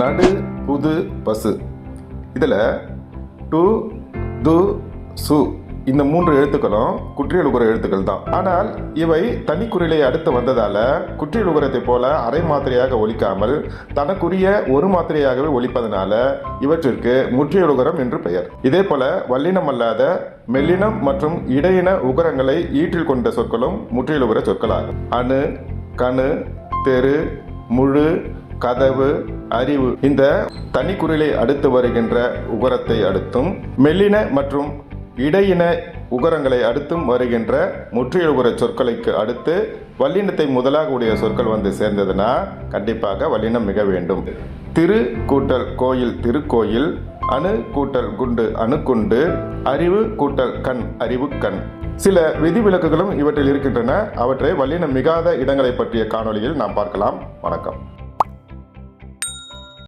நடு புது பசு. இதில் டு து சு. இந்த மூன்று எழுத்துக்களும் குற்றியலுகுற எழுத்துக்கள் தான். ஆனால் இவை தனிக்குறிலை அடுத்து வந்ததால் குற்றியலுகுரத்தை போல அரை மாத்திரையாக ஒழிக்காமல் தனக்குரிய ஒரு மாத்திரையாகவே ஒழிப்பதனால இவற்றிற்கு முற்றியலுகரம் என்று பெயர். இதே போல வல்லினம் அல்லாத மெல்லினம் மற்றும் இடையின உகரங்களை ஈற்றில் கொண்ட சொற்களும் முற்றியலுகுற சொற்களாகும். அணு கணு தெரு முழு கதவு அறிவு. இந்த தனிக்குறிலை அடுத்து வருகின்ற உகரத்தை அடுத்தும் மெல்லின மற்றும் இடையின உகரங்களை அடுத்தும் வருகின்ற முற்றியலுகுற சொற்களுக்கு அடுத்து வல்லினத்தை முதலாக உடைய சொற்கள் வந்து சேர்ந்ததுன்னா கண்டிப்பாக வல்லினம் மிக வேண்டும். திரு கூட்டல் கோயில் திருக்கோயில் அணு கூட்டல் குண்டு அணுக்குண்டு அறிவு கூட்டல் கண் அறிவு கண். சில விதிவிலக்குகளும் இவற்றில் இருக்கின்றன. அவற்றை வல்லினம் மிகாத இடங்களை பற்றிய காணொலியில் நாம் பார்க்கலாம். வணக்கம்.